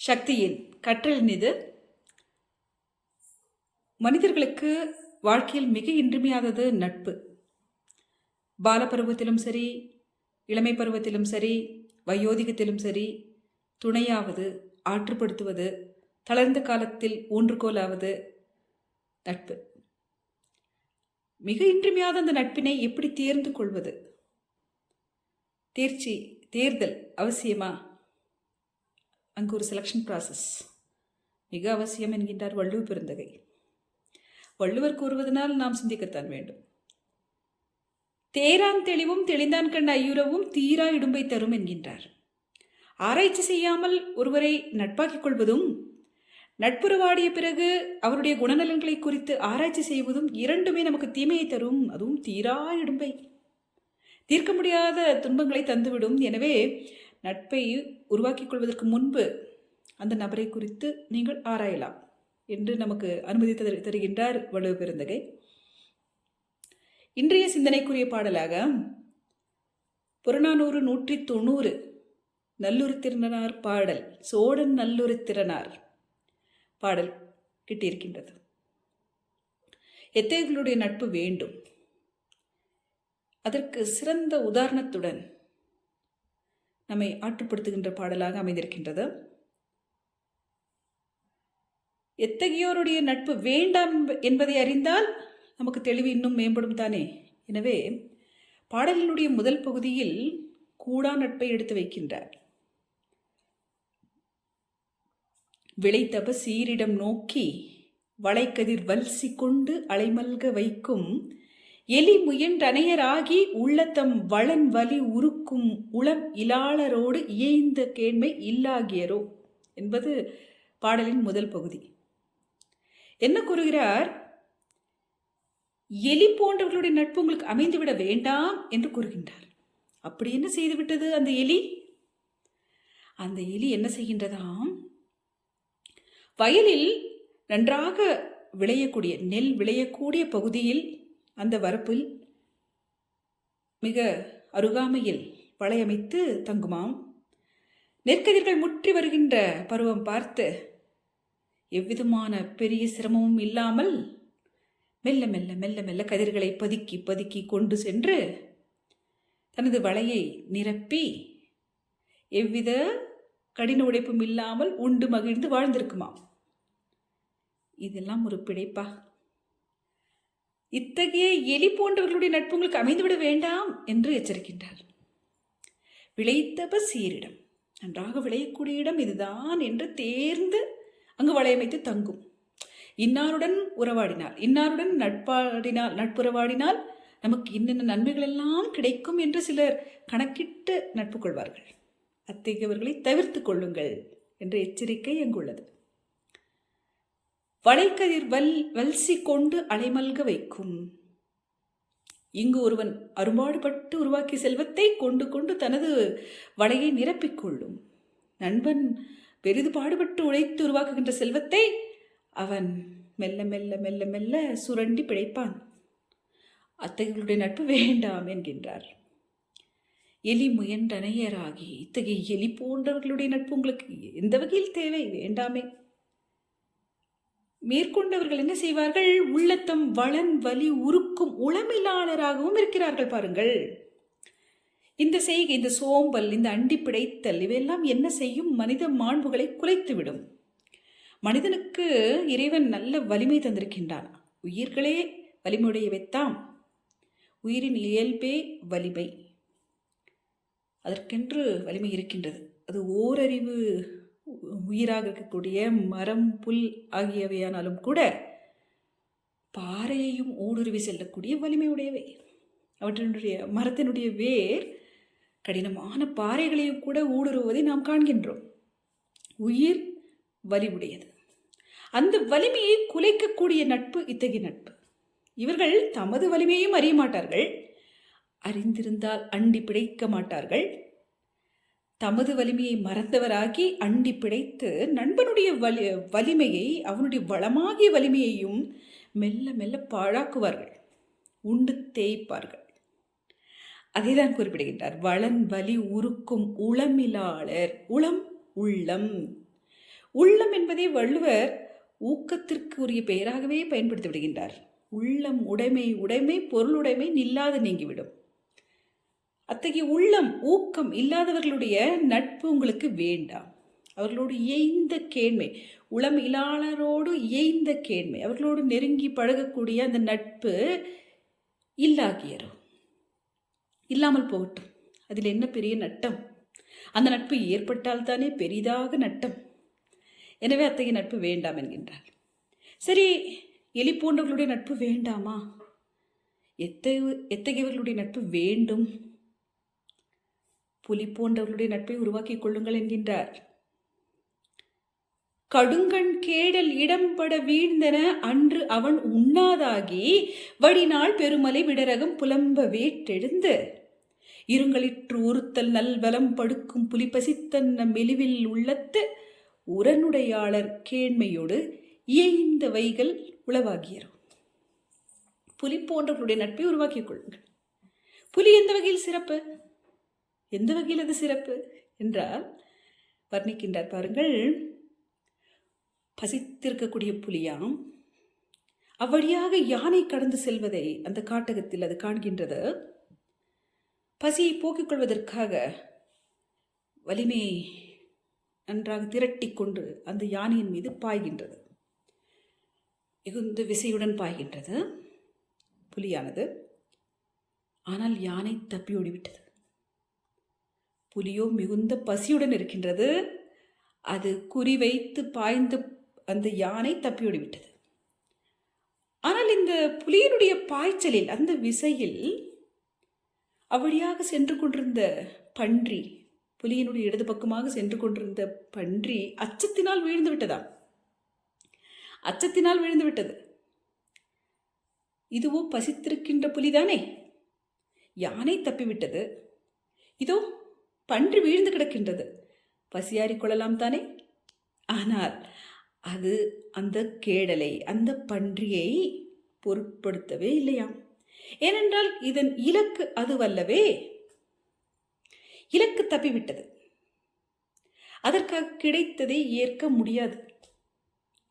சக்தியின் கற்றலின் இது மனிதர்களுக்கு வாழ்க்கையில் மிக இன்றிமையாதது நட்பு. பாலபருவத்திலும் சரி இளமை பருவத்திலும் சரி வயோதிகத்திலும் சரி துணையாவது ஆற்றுப்படுத்துவது தளர்ந்த காலத்தில் ஊன்றுகோலாவது நட்பு. மிக இன்றிமையாத அந்த நட்பினை எப்படி தேர்ந்து கொள்வது? தேர்ச்சி தேர்தல் அவசியமா? அங்கு ஒரு செலெக்ஷன் ப்ராசஸ் மிக அவசியம் என்கின்றார் வள்ளுவ பெருந்தகை. வள்ளுவர் கூறுவதனால் நாம் சிந்திக்கத்தான் வேண்டும். தேரான் தெளிவும் தெளிந்தான் கண்ட ஐயுறவும் தீரா இடும்பை தரும் என்கின்றார். ஆராய்ச்சி செய்யாமல் ஒருவரை நட்பாக்கிக் கொள்வதும் நட்புறவாடிய பிறகு அவருடைய குணநலன்களை குறித்து ஆராய்ச்சி செய்வதும் இரண்டுமே நமக்கு தீமையை தரும். அதுவும் தீரா இடும்பை. தீர்க்க முடியாத துன்பங்களை தந்துவிடும். எனவே நட்பை உருவாக்கிக் கொள்வதற்கு முன்பு அந்த நபரை குறித்து நீங்கள் ஆராயலாம் என்று நமக்கு அனுமதி தருகின்றார் வலு பெருந்தகை. இன்றைய சிந்தனைக்குரிய பாடலாக புறநானூறு நூற்றி தொண்ணூறு நல்லுருத்திறனார் பாடல் சோழன் நல்லுருத்திறனார் பாடல் கிட்டியிருக்கின்றது. எத்தகையர்களுடைய நட்பு வேண்டும்? அதற்கு சிறந்த உதாரணத்துடன் நம்மை ஆற்றுப்படுத்துகின்ற பாடலாக அமைந்திருக்கின்றது. எத்தகையோருடைய நட்பு வேண்டாம் என்பதை அறிந்தால் நமக்கு தெளிவு இன்னும் மேம்படும் தானே? எனவே பாடலினுடைய முதல் பகுதியில் கூடா நட்பை எடுத்து வைக்கின்றார். விளைத்தப சீரிடம் நோக்கி வளைக்கதிர் வல்சி கொண்டு அலைமல்க வைக்கும் எலி முயன்றனையராகி உள்ளத்தம் வளன் வலி உருக்கும் உளம் இலாளரோடு இயைந்த கேண்மை இல்லாகியரோ என்பது பாடலின் முதல் பகுதி. என்ன கூறுகிறார்? எலி போன்றவர்களுடைய நட்பு உங்களுக்கு அமைந்துவிட வேண்டாம் என்று கூறுகின்றார். அப்படி என்ன செய்துவிட்டது அந்த எலி? அந்த எலி என்ன செய்கின்றதாம்? வயலில் நன்றாக விளையக்கூடிய நெல் விளையக்கூடிய பகுதியில் அந்த வரப்பில் மிக அருகாமையில் வளையமைத்து தங்குமாம். நெற்கதிர்கள் முற்றி வருகின்ற பருவம் பார்த்து எவ்விதமான பெரிய சிரமமும் இல்லாமல் மெல்ல மெல்ல மெல்ல மெல்ல கதிர்களை பதுக்கி பதுக்கி கொண்டு சென்று தனது வலையை நிரப்பி எவ்வித கடின உழைப்பும் இல்லாமல் உண்டு மகிழ்ந்து வாழ்ந்திருக்குமாம். இதெல்லாம் ஒரு பிழைப்பா? இத்தகைய எலி போன்றவர்களுடைய நட்பு உங்களுக்கு அமைந்துவிட வேண்டாம் என்று எச்சரிக்கின்றார். விளைத்தப சீரிடம் நன்றாக விளையக்கூடிய இடம் இதுதான் என்று தேர்ந்து அங்கு வளையமைத்து தங்கும். இன்னாருடன் உறவாடினால் இன்னாருடன் நட்பாடினால் நட்புறவாடினால் நமக்கு என்னென்ன நன்மைகள் எல்லாம் கிடைக்கும் என்று சிலர் கணக்கிட்டு நட்பு கொள்வார்கள். அத்தகையவர்களை தவிர்த்து கொள்ளுங்கள் என்ற எச்சரிக்கை அங்குள்ளது. வளைக்கதிர் வல் வல்சி கொண்டு அலைமல்க வைக்கும். இங்கு ஒருவன் அரும்பாடுபட்டு உருவாக்கிய செல்வத்தை கொண்டு கொண்டு தனது வலையை நிரப்பிக்கொள்ளும் நண்பன் பெரிது பாடுபட்டு உழைத்து உருவாக்குகின்ற செல்வத்தை அவன் மெல்ல மெல்ல மெல்ல மெல்ல சுரண்டி பிழைப்பான். அத்தகையர்களுடைய நட்பு வேண்டாம் என்கின்றார். எலி முயன்றனையராகி இத்தகைய எலி போன்றவர்களுடைய நட்பு உங்களுக்கு எந்த வகையில் தேவை? வேண்டாமே. மேற்கொண்டவர்கள் என்ன செய்வார்கள்? உள்ளத்தம் வளன் வலி உருக்கும் உளமிலாளராகவும் இருக்கிறார்கள் பாருங்கள். இந்த செய்கை இந்த சோம்பல் இந்த அண்டி பிடைத்தல் இவையெல்லாம் என்ன செய்யும்? மனித மாண்புகளை குலைத்துவிடும். மனிதனுக்கு இறைவன் நல்ல வலிமை தந்திருக்கின்றான். உயிர்களே வலிமையுடையவைத்தாம். உயிரின் இயல்பே வலிமை. அதற்கென்று வலிமை இருக்கின்றது. அது ஓரறிவு உயிராக இருக்கக்கூடிய மரம் புல் ஆகியவையானாலும் கூட பாறையையும் ஊடுருவி செல்லக்கூடிய வலிமையுடையவை. அவற்றினுடைய மரத்தினுடைய வேர் கடினமான பாறைகளையும் கூட ஊடுருவதை நாம் காண்கின்றோம். உயிர் வலிவுடையது. அந்த வலிமையை குலைக்கக்கூடிய நட்பு இத்தகைய நட்பு. இவர்கள் தமது வலிமையையும் அறிய மாட்டார்கள். அறிந்திருந்தால் அண்டி பிழைக்க மாட்டார்கள். தமது வலிமையை மறந்தவராகி அண்டி பிழைத்து நண்பனுடைய வலி வலிமையை அவனுடைய வளமாகிய வலிமையையும் மெல்ல மெல்ல பாழாக்குவார்கள். உண்டு தேய்ப்பார்கள். அதைதான் குறிப்பிடுகின்றார். வளன் வலி உருக்கும் உளமிலாளர். உளம் உள்ளம். உள்ளம் என்பதை வள்ளுவர் ஊக்கத்திற்கு உரிய பெயராகவே பயன்படுத்தி விடுகின்றார். உள்ளம் உடைமை உடைமை பொருளுடைமை நில்லாது நீங்கிவிடும். அத்தகைய உள்ளம் ஊக்கம் இல்லாதவர்களுடைய நட்பு உங்களுக்கு வேண்டாம் அவர்களோடு இயைந்த கேண்மை உளம் இல்லாளரோடு இயைந்த கேண்மை அவர்களோடு நெருங்கி பழகக்கூடிய அந்த நட்பு இல்லாகியரும் இல்லாமல் போகட்டும். அதில் என்ன பெரிய நட்டம்? அந்த நட்பு ஏற்பட்டால் தானே பெரிதாக நட்டம். எனவே அத்தகைய நட்பு வேண்டாம் என்கின்றார். சரி எலி போன்றவர்களுடைய நட்பு வேண்டாமா? எத்தகைய எத்தகையவர்களுடைய நட்பு வேண்டும்? புலி போன்றவர்களுடைய நட்பை உருவாக்கிக் கொள்ளுங்கள் என்கின்றார். கடுங்கண் கேடல் இடம்பட வீழ்ந்தன அன்று அவன் உண்ணாதாகி வடிநாள் பெருமலை விடரகம் புலம்ப வேட்டெழுந்து. இருங்களிற்று உறுத்தல் நல்வலம் படுக்கும் புலிபசித்தன்ன மெலிவில் உள்ளத்து உரனுடையாளர் கேண்மையோடு இயைந்த வைகள் உளவாகியரும் புலி போன்றவர்களுடைய நட்பை உருவாக்கிக் கொள்ளுங்கள். புலி எந்த வகையில் சிறப்பு? எந்த வகையில் அது சிறப்பு என்றால் வர்ணிக்கின்றார் பாருங்கள். பசித்திருக்கக்கூடிய புலியாம் அவ்வழியாக யானை கடந்து செல்வதை அந்த காட்டகத்தில் அது காண்கின்றது. பசியை போக்கிக் கொள்வதற்காக வலிமையை நன்றாக திரட்டிக் கொண்டு அந்த யானையின் மீது பாய்கின்றது. மிகுந்த விசையுடன் பாய்கின்றது. புலியானது. ஆனால் யானை தப்பி ஓடிவிட்டது. புலியோ மிகுந்த பசியுடன் இருக்கின்றது. அது குறிவைத்து பாய்ந்து அந்த யானை தப்பியோடிவிட்டது. ஆனால் இந்த புலியினுடைய பாய்ச்சலில் அந்த விசையில் அவ்வழியாக சென்று கொண்டிருந்த பன்றி புலியினுடைய இடது பக்கமாக சென்று கொண்டிருந்த பன்றி அச்சத்தினால் வீழ்ந்து விட்டதாம். அச்சத்தினால் விழுந்து விட்டது. இதுவோ பசித்திருக்கின்ற புலிதானே? யானை தப்பிவிட்டது. இதோ பன்றி வீழ்ந்து கிடக்கின்றது. பசியாறிக் கொள்ளலாம் தானே? ஆனால் அது அந்த கேடலை அந்த பன்றியை பொருட்படுத்தவே இல்லையாம். ஏனென்றால் இதன் இலக்கு அதுவல்லவே இலக்கு தப்பிவிட்டது. அதற்காக கிடைத்ததை ஏற்க முடியாது.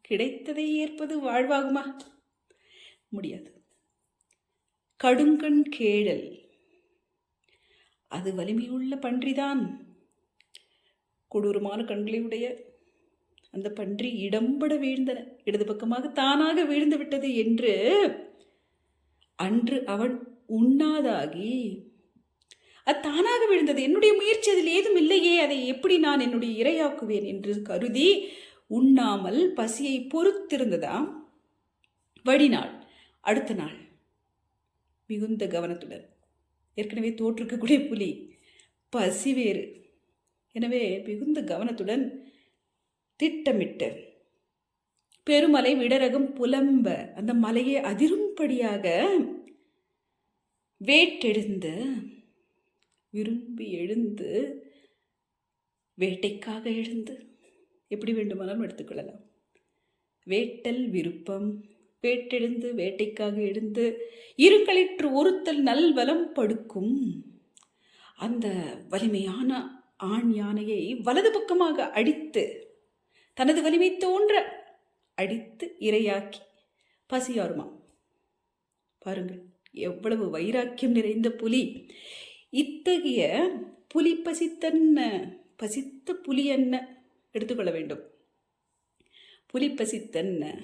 கிடைத்ததை ஏற்பது வாழ்வாகுமா? முடியாது. கடுங்கண் கேடல் அது வலிமையுள்ள பன்றிதான். கொடூரமான கண்களையுடைய அந்த பன்றி இடம்பட வீழ்ந்தன. இடது பக்கமாக தானாக வீழ்ந்து விட்டது என்று அன்று அவன் உண்ணாதாகி அது தானாக விழுந்தது. என்னுடைய முயற்சி அதில் ஏதும் இல்லையே. அதை எப்படி நான் என்னுடைய இரையாக்குவேன்? என்று கருதி உண்ணாமல் பசியை பொறுத்திருந்ததாம் வடிநாள் அடுத்த நாள். மிகுந்த கவனத்துடன். ஏற்கனவே தோற்றுக்கக்கூடிய புலி. பசி வேறு. எனவே மிகுந்த கவனத்துடன் திட்டமிட்டு பெருமலை விடரகம் புலம்ப அந்த மலையை அதிரும்படியாக வேட்டெழுந்து விரும்பி எழுந்து வேட்டைக்காக எழுந்து. எப்படி வேண்டுமானாலும் எடுத்துக்கொள்ளலாம். வேட்டல் விருப்பம் வேட்டெழுந்து வேட்டைக்காக எழுந்து இருக்களிற்று ஒருத்தல் நல்வலம் படுக்கும். அந்த வலிமையான ஆண் யானையை வலது பக்கமாக அடித்து தனது வலிமை தோன்ற அடித்து இரையாக்கி பசியாருமா? பாருங்கள் எவ்வளவு வைராக்கியம் நிறைந்த புலி. இத்தகைய புலி பசித்தன்ன பசித்த புலி என்ன? எடுத்துக்கொள்ள வேண்டும். புலி பசித்தன்ன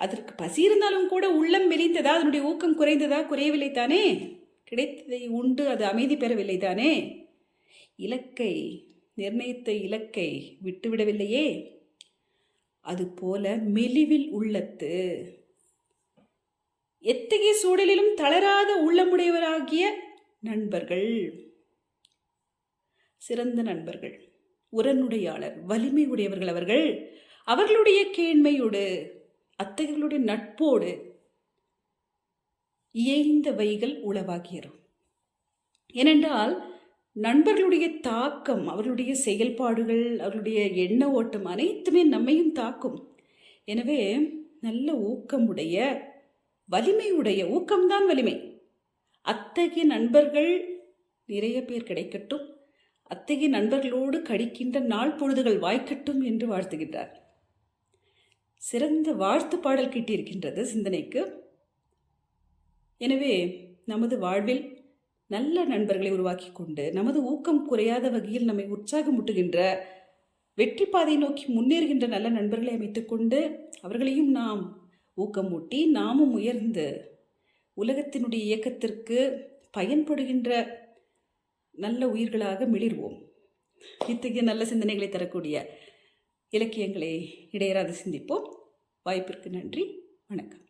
அதற்கு பசி இருந்தாலும் கூட உள்ளம் மெலிந்ததா அதனுடைய ஊக்கம் குறைந்ததா? குறையவில்லை தானே? கிடைத்ததை உண்டு அது அமைதி பெறவில்லை தானே? இலக்கை நிர்ணயித்த இலக்கை விட்டுவிடவில்லையே? அதுபோல மெலிவில் உள்ளத்து. எத்தகைய சூழலிலும் தளராத உள்ளமுடையவராகிய நண்பர்கள். சிறந்த நண்பர்கள். உரனுடையாளர் வலிமை உடையவர்கள் அவர்கள். அவர்களுடைய கேண்மையோடு அத்தகையர்களுடைய நட்போடு இயைந்த வைகள் உளவாகியரும் ஏனென்றால் நண்பர்களுடைய தாக்கம் அவர்களுடைய செயல்பாடுகள் அவருடைய எண்ண ஓட்டம் அனைத்துமே நம்மையும் தாக்கும். எனவே நல்ல ஊக்கமுடைய வலிமையுடைய ஊக்கம்தான் வலிமை. அத்தகைய நண்பர்கள் நிறைய பேர் கிடைக்கட்டும். அத்தகைய நண்பர்களோடு கடிக்கின்ற நாள் பொழுதுகள் வாய்க்கட்டும் என்று வாழ்த்துகின்றார். சிறந்த வாழ்த்து பாடல் கிட்டியிருக்கின்றது சிந்தனைக்கு. எனவே நமது வாழ்வில் நல்ல நண்பர்களை உருவாக்கி கொண்டு நமது ஊக்கம் குறையாத வகையில் நம்மை உற்சாகமூட்டுகின்ற வெற்றி பாதை நோக்கி முன்னேறுகின்ற நல்ல நண்பர்களை அமைத்துக்கொண்டு அவர்களையும் நாம் ஊக்கமூட்டி நாமும் உயர்ந்து உலகத்தினுடைய இயக்கத்திற்கு பயன்படுகின்ற நல்ல உயிர்களாக மிளிர்வோம். இத்தகைய நல்ல சிந்தனைகளை தரக்கூடிய இலக்கியங்களை இடையராது சிந்திப்போம். வாய்ப்பிற்கு நன்றி. வணக்கம்.